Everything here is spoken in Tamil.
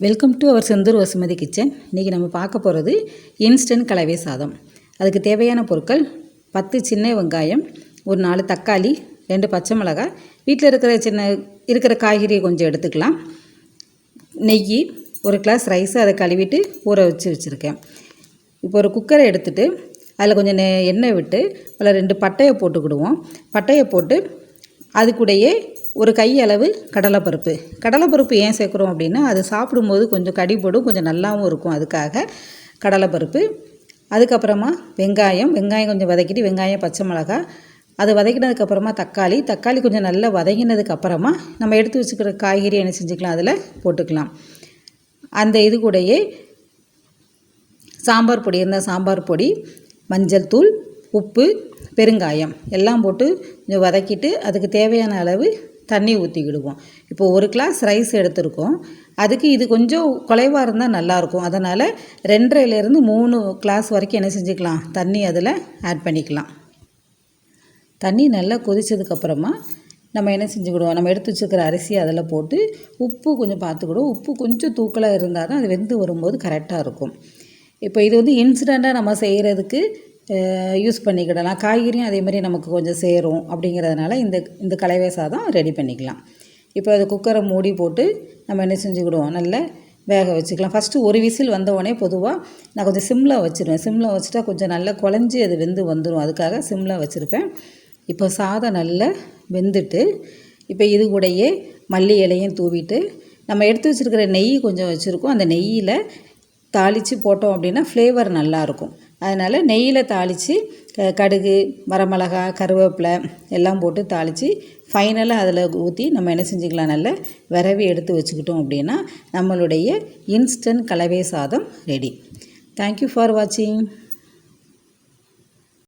Welcome to our Senthur Vasumathi kitchen இன்றைக்கி நம்ம பார்க்க போகிறது இன்ஸ்டன்ட் கலவை சாதம். அதுக்கு தேவையான பொருட்கள் பத்து சின்ன வெங்காயம் ஒரு நாலு தக்காளி ரெண்டு பச்சை மிளகாய். வீட்டில் இருக்கிற சின்ன இருக்கிற காய்கறியை கொஞ்சம் எடுத்துக்கலாம். நெய் ஒரு கிளாஸ் ரைஸ் அதை கழுவிட்டு ஊற வச்சு வச்சுருக்கேன். இப்போ ஒரு குக்கரை எடுத்துகிட்டு அதில் கொஞ்சம் நெ- எண்ணெய் விட்டு அதில் ரெண்டு பட்டையை போட்டுக்கிடுவோம். பட்டையை போட்டு அது கூடயே ஒரு கை அளவு கடலைப்பருப்பு. கடலைப்பருப்பு ஏன் சேர்க்குறோம் அப்படின்னா அது சாப்பிடும்போது கொஞ்சம் கடிபடும் கொஞ்சம் நல்லாவும் இருக்கும் அதுக்காக கடலைப்பருப்பு. அதுக்கப்புறமா வெங்காயம் வெங்காயம் கொஞ்சம் வதக்கிட்டு வெங்காயம் பச்சை மிளகாய் அது வதக்கினதுக்கப்புறமா தக்காளி. தக்காளி கொஞ்சம் நல்லா வதங்கினதுக்கப்புறமா நம்ம எடுத்து வச்சுக்கிற காய்கறி என்ன செஞ்சுக்கலாம் அதில் போட்டுக்கலாம். அந்த இது கூடயே சாம்பார் பொடி இருந்தால் சாம்பார் பொடி மஞ்சள் தூள் உப்பு பெருங்காயம் எல்லாம் போட்டு கொஞ்சம் வதக்கிட்டு அதுக்கு தேவையான அளவு தண்ணி ஊற்றிக்கிடுவோம் இப்போ ஒரு கிளாஸ் ரைஸ் எடுத்திருக்கோம். அதுக்கு இது கொஞ்சம் குறைவாக இருந்தால் நல்லாயிருக்கும் அதனால் ரெண்டரைலேருந்து மூணு கிளாஸ் வரைக்கும் என்ன செஞ்சுக்கலாம்? தண்ணி அதில் ஆட் பண்ணிக்கலாம். தண்ணி நல்லா கொதித்ததுக்கப்புறமா நம்ம என்ன செஞ்சுக்கிடுவோம் நம்ம எடுத்து வச்சுக்கிற அரிசி அதில் போட்டு உப்பு கொஞ்சம் பார்த்துக்கிடுவோம். உப்பு கொஞ்சம் தூக்கலாக இருந்தால் தான் அது வெந்து வரும்போது கரெக்டாக இருக்கும். இப்போ இது வந்து இன்சிடெண்ட்டாக நம்ம செய்கிறதுக்கு யூஸ் பண்ணிக்கிடலாம். காய்கறியும் அதே மாதிரி நமக்கு கொஞ்சம் சேரும் அப்படிங்கிறதுனால இந்த இந்த கலவை சாதம் ரெடி பண்ணிக்கலாம். இப்போ அது குக்கரை மூடி போட்டு நம்ம என்ன செஞ்சுக்கிடுவோம்? நல்லா வேக வச்சுக்கலாம். ஃபஸ்ட்டு ஒரு விசில் வந்த உடனே பொதுவாக நான் கொஞ்சம் சிம்மில் வச்சுருவேன். சிம்மில் வச்சுட்டா கொஞ்சம் நல்லா குழஞ்சி அது வெந்து வந்துடும் அதுக்காக சிம்மில் வச்சுருப்பேன். இப்போ சாதம் நல்லா வெந்துட்டு இப்போ இது கூடயே மல்லி இலையும் தூவிட்டு நம்ம எடுத்து வச்சுருக்கிற நெய் கொஞ்சம் வச்சுருக்கோம். அந்த நெய்யில் தாளித்து போட்டோம் அப்படின்னா ஃப்ளேவர் நல்லாயிருக்கும் அதனால் நெய்யில் தாளித்து க- கடுகு வரமிளகா கருவேப்பிலை எல்லாம் போட்டு தாளித்து ஃபைனலாக அதில் ஊற்றி நம்ம என்ன செஞ்சுக்கலாம்? நல்ல விரவி எடுத்து வச்சுக்கிட்டோம் அப்படின்னா நம்மளுடைய இன்ஸ்டன்ட் கலவை சாதம் ரெடி தேங்க்யூ ஃபார் வாட்சிங்